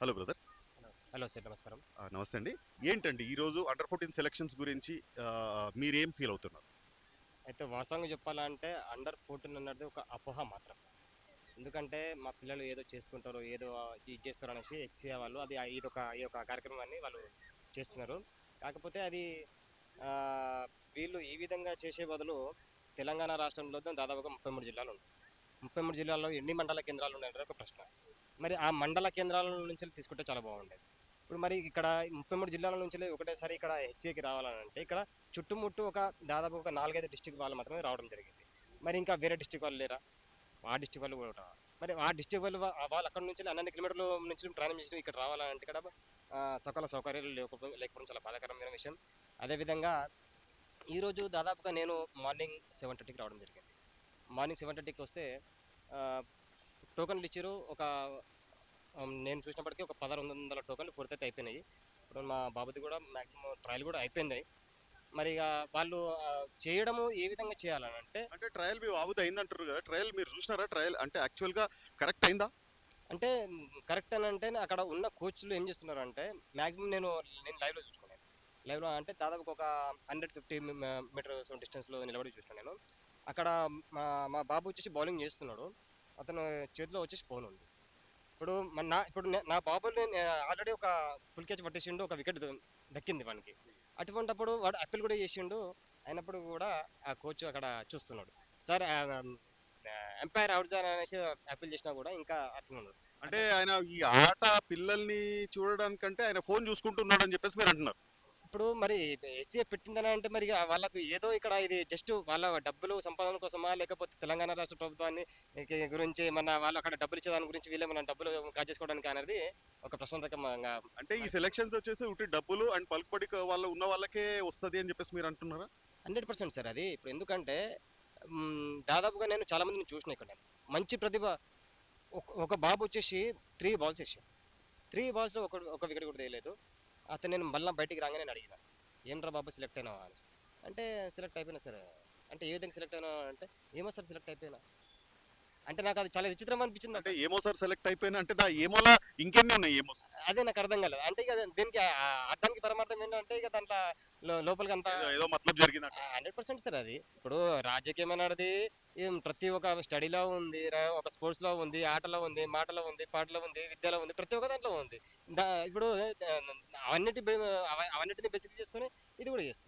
Hello brother. Hello sir నమస్కారం. నమస్తే అండి. ఏంటండి ఈరోజు అండర్ ఫోర్టీన్ సెలక్షన్స్ గురించి మీరేం ఫీల్ అవుతున్నారు? అయితే వాస్తవంగా చెప్పాలంటే అండర్ ఫోర్టీన్ అన్నది ఒక అపోహ మాత్రం. ఎందుకంటే మా పిల్లలు ఏదో చేసుకుంటారు ఏదో ఇది చేస్తారు అనేసి హెచ్సిఏ వాళ్ళు అది ఇది ఒక ఈ యొక్క కార్యక్రమాన్ని వాళ్ళు చేస్తున్నారు. కాకపోతే అది వీళ్ళు ఈ విధంగా చేసే బదులు తెలంగాణ రాష్ట్రంలో దాదాపుగా ముప్పై మూడు జిల్లాలు ఉన్నాయి. ముప్పై మూడు జిల్లాల్లో ఎన్ని మండల కేంద్రాలు ఉన్నాయనేది ఒక ప్రశ్న. మరి ఆ మండల కేంద్రాల నుంచి తీసుకుంటే చాలా బాగుండేది. ఇప్పుడు మరి ఇక్కడ ముప్పై మూడు జిల్లాల నుంచి ఒకటేసారి ఇక్కడ హెచ్సిఏకి రావాలంటే ఇక్కడ చుట్టుముట్టు ఒక దాదాపు ఒక నాలుగైదు డిస్టిక్ వాళ్ళు మాత్రమే రావడం జరిగింది. మరి ఇంకా వేరే డిస్టిక్ వాళ్ళు లేరా? ఆ డిస్టిక్ వాళ్ళు కూడా రావాలి మరి ఆ డిస్టిక్ వాళ్ళు వాళ్ళు అక్కడ నుంచి అన్నన్ని కిలోమీటర్ల నుంచి ప్రయాణం చేసి ఇక్కడ రావాలంటే ఇక్కడ సకల సౌకర్యాలు లేకపోవడం లేకపోవడం చాలా బాధాకరమైన విషయం. అదేవిధంగా ఈరోజు దాదాపుగా నేను మార్నింగ్ సెవెన్ థర్టీకి రావడం జరిగింది. మార్నింగ్ సెవెన్ థర్టీకి వస్తే టోకన్లు ఇచ్చారు. ఒక నేను చూసినప్పటికీ ఒక పదహారు వందల టోకన్లు పూర్తయితే అయిపోయినాయి. ఇప్పుడు మా బాబుది కూడా మ్యాక్సిమం ట్రయల్ కూడా అయిపోయింది. మరి ఇక వాళ్ళు చేయడము ఏ విధంగా చేయాలని అంటే అంటే ట్రయల్ మీ బాబుది అయిందంటారు కదా ట్రయల్ మీరు చూసినారా? ట్రయల్ అంటే యాక్చువల్గా కరెక్ట్ అయిందా? అంటే కరెక్ట్ అని అంటే అక్కడ ఉన్న కోచ్లు ఏం చేస్తున్నారు అంటే మ్యాక్సిమం నేను నేను లైవ్లో చూసుకున్నాను. లైవ్లో అంటే దాదాపు ఒక హండ్రెడ్ ఫిఫ్టీ మీటర్స్ డిస్టెన్స్లో నిలబడి చూసాను నేను. అక్కడ మా మా బాబు వచ్చేసి బౌలింగ్ చేస్తున్నాడు. అతను చేతిలో వచ్చేసి ఫోన్ ఉంది. ఇప్పుడు మన నా ఇప్పుడు నా బాబుని ఆల్రెడీ ఒక ఫుల్ క్యాచ్ పట్టేసిండు ఒక వికెట్ దక్కింది వానికి. అటువంటప్పుడు వాడు అప్పీల్ కూడా చేసిండు అయినప్పుడు కూడా ఆ కోచ్ అక్కడ చూస్తున్నాడు. సార్ ఎంపైర్ అవుట్ సార్ అనేసి అప్పీల్ చేసినా కూడా ఇంకా అట్లా ఉన్నాడు. అంటే ఆయన ఈ ఆట పిల్లల్ని చూడడానికంటే ఆయన ఫోన్ చూసుకుంటున్నాడు అని చెప్పేసి మీరు అంటున్నారు. ఇప్పుడు మరి హెచ్ఏ పెట్టిందని అంటే మరి వాళ్ళకు ఏదో ఇక్కడ ఇది జస్ట్ వాళ్ళ డబ్బులు సంపాదన కోసమా? లేకపోతే తెలంగాణ రాష్ట్ర ప్రభుత్వాన్ని గురించి మన వాళ్ళు అక్కడ డబ్బులు ఇచ్చే దాని గురించి వీళ్ళే మన డబ్బులు కాజేసుకోవడానికి అనేది ఒక ప్రశ్నార్థకంగా అంటే ఈ సెలక్షన్స్ వచ్చేసి ఉట్టి డబ్బులు అండ్ పలుకుబడి వాళ్ళు ఉన్న వాళ్ళకే వస్తుంది అని చెప్పేసి మీరు అంటున్నారా? హండ్రెడ్ పర్సెంట్ సార్ అది. ఇప్పుడు ఎందుకంటే దాదాపుగా నేను చాలా మందిని చూసిన ఇక్కడ నేను. మంచి ప్రతిభ ఒక ఒక బాబు వచ్చేసి త్రీ బాల్స్ వేసాడు. త్రీ బాల్స్ ఒక ఒక వికెట్ కూడా తీయలేదు. అతను నేను మళ్ళీ బయటికి రాగానే నేను అడిగిన ఏంట్రా బాబు సెలెక్ట్ అయినావా? అని. అంటే సెలెక్ట్ అయిపోయినా సార్. అంటే ఏ విధంగా సెలెక్ట్ అయినా? అంటే ఏమో సార్ సెలెక్ట్ అయిపోయినా. అంటే నాకు అది చాలా విచిత్రం అనిపించింది అంటే. ఏమో సార్ సెలెక్ట్ అయిపోయినా అంటే దా ఏమోలా ఇంకెన్ని ఉన్నాయి ఏమో అదే నాకు అర్థం కాలేదు. అంటే ఇక దీనికి అర్థానికి పరమార్థం ఏంటంటే ఇక దాంట్లో లోపలికి అంతా ఏదో- మతలబ్ జరిగిందంట హండ్రెడ్ పర్సెంట్ సార్ అది. ఇప్పుడు రాజకీయం అనేది ప్రతి ఒక్క స్టడీలో ఉంది ఒక స్పోర్ట్స్లో ఉంది ఆటలో ఉంది మాటలో ఉంది పాటలో ఉంది విద్యలో ఉంది ప్రతి ఒక్క దాంట్లో ఉంది. ఇప్పుడు అవన్నిటి అవన్నిటిని బేసిక్స్ చేసుకొని ఇది కూడా చేస్తుంది.